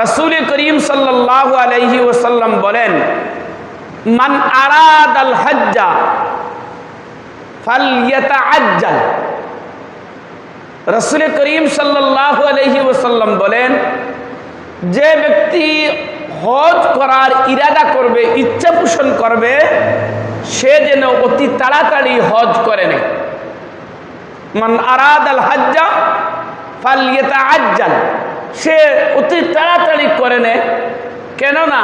রসুল করিম সাল্লাহ ওসাল্লাম বলেন, মান আরাদ আল হজ্জা ফালিয়াতা আজ্জাল রসুল করিম সাল্লাহ আলহি ওসাল্লাম বলেন, যে ব্যক্তি হজ করার ইরাদা করবে, ইচ্ছা পোষণ করবে, সে যেন অতি তাড়াতাড়ি হজ করে নেয়। মান আরাদ আল হজ্জা ফালিয়াতা আজ্জাল সে অতি তাড়াতাড়ি করে নেয় কেননা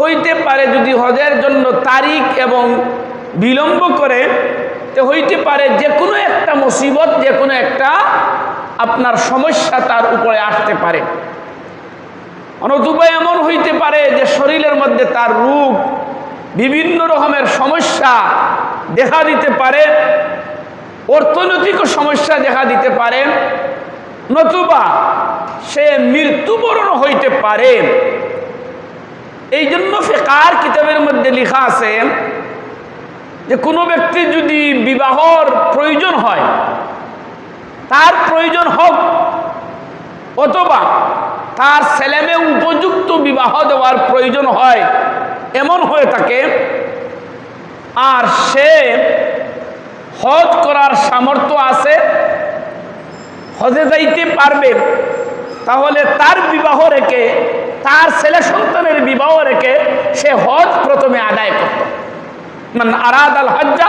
হইতে পারে যদি হজের জন্য তারিখ এবং বিলম্ব করে, তো হইতে পারে যে কোনো একটা মুসিবত যে কোনো একটা আপনার সমস্যা তার উপরে আসতে পারে। অনতুবা এমন হইতে পারে যে শরীরের মধ্যে তার রোগ, বিভিন্ন রকমের সমস্যা দেখা দিতে পারে, অর্থনৈতিক সমস্যা দেখা দিতে পারে। নতুবা সে মৃত্যুবরণ হইতে পারে। এই জন্য ফেকার কিতাবের মধ্যে লেখা আছে যে, কোনো ব্যক্তি যদি বিবাহর প্রয়োজন হয়, তার প্রয়োজন হোক, অথবা তার ছেলেমে উপযুক্ত বিবাহ দেওয়ার প্রয়োজন হয়, এমন হয়ে থাকে, আর সে হজ করার সামর্থ্য আছে, হজে যাইতে পারবে। তাহলে তার বিবাহ রেখে, তার ছেলে সন্তানের বিবাহ রেখে সে হজ প্রথমে আদায় করত। মানে আরাদ আল হজ্জা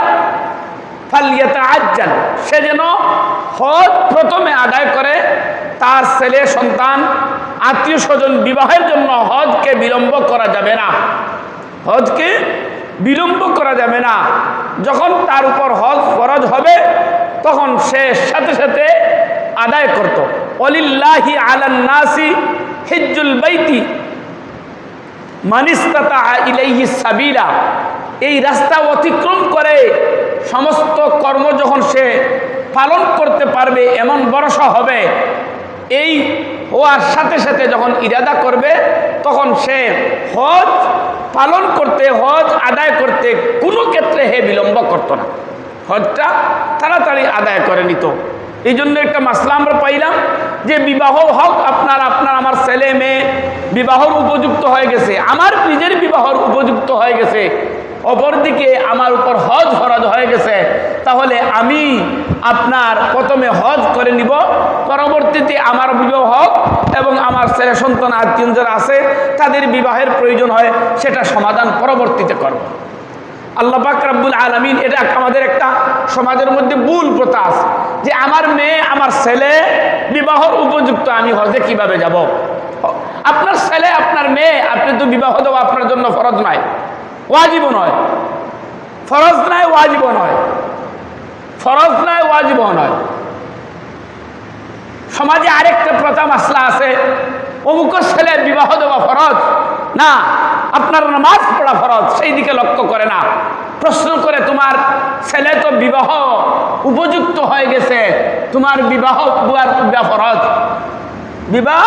ফালিয়াতা আজ্জাল সে যেন হজ প্রথমে আদায় করে, তার ছেলে সন্তান, আত্মীয় স্বজন বিবাহের জন্য হজকে বিলম্ব করা যাবে না। হজকে বিলম্ব করা যাবে না। যখন তার উপর হজ ফরজ হবে, তখন সে সাথে সাথে আদায় করত। অলিল্লাহি আলান্নাসি হিজ্জুল বাইতি মানিস্তাতা ইলাইহি সাবিলা। এই রাস্তা অতিক্রম করে সমস্ত কর্ম যখন সে পালন করতে পারবে, এমন বরসা হবে। এই হওয়ার সাথে সাথে যখন ইরাদা করবে, তখন সে হজ পালন করতে, হজ আদায় করতে কোনো ক্ষেত্রে হে বিলম্ব করতো না। হজটা তাড়াতাড়ি আদায় করে নিত। এই জন্য একটা মাসলা আমরা পাইলাম যে বিবাহ হোক আপনার আপনার আমার ছেলে মেয়ে বিবাহর উপযুক্ত হয়ে গেছে, আমার নিজের বিবাহর উপযুক্ত হয়ে গেছে, অপরদিকে আমার উপর হজ ফরজ হয়ে গেছে, তাহলে আমি আপনার প্রথমে হজ করে নিব, পরবর্তীতে আমার বিবাহ হোক এবং আমার ছেলে সন্তান আত্মীয় যারা আছে, তাদের বিবাহের প্রয়োজন হয়, সেটা সমাধান পরবর্তীতে করব। আল্লাহ পাক রাব্বুল আলমিন, এটা আমাদের একটা সমাজের মধ্যে ভুল প্রথা আছে। যে আমার মেয়ে, আমার ছেলে বিবাহর উপযুক্ত, আমি হজে কীভাবে যাব? আপনার ছেলে, আপনার মেয়ে, আপনি তো বিবাহ দেওয়া আপনার জন্য ফরজ নয়। ওয়াজিব নয়। ফরজ নয় ওয়াজিব নয়। ফরজ নয় ওয়াজিব নয়। সমাজে আরেকটা প্রথা মাসলা আছে। অমুক ছেলে বিবাহ দেওয়া ফরজ? না। আপনার নামাজ পড়া ফরজ, সেই দিকে লক্ষ্য করে না। প্রশ্ন করে, তোমার ছেলে তো বিবাহ উপযুক্ত হয়ে গেছে, তোমার বিবাহ ফরজ। বিবাহ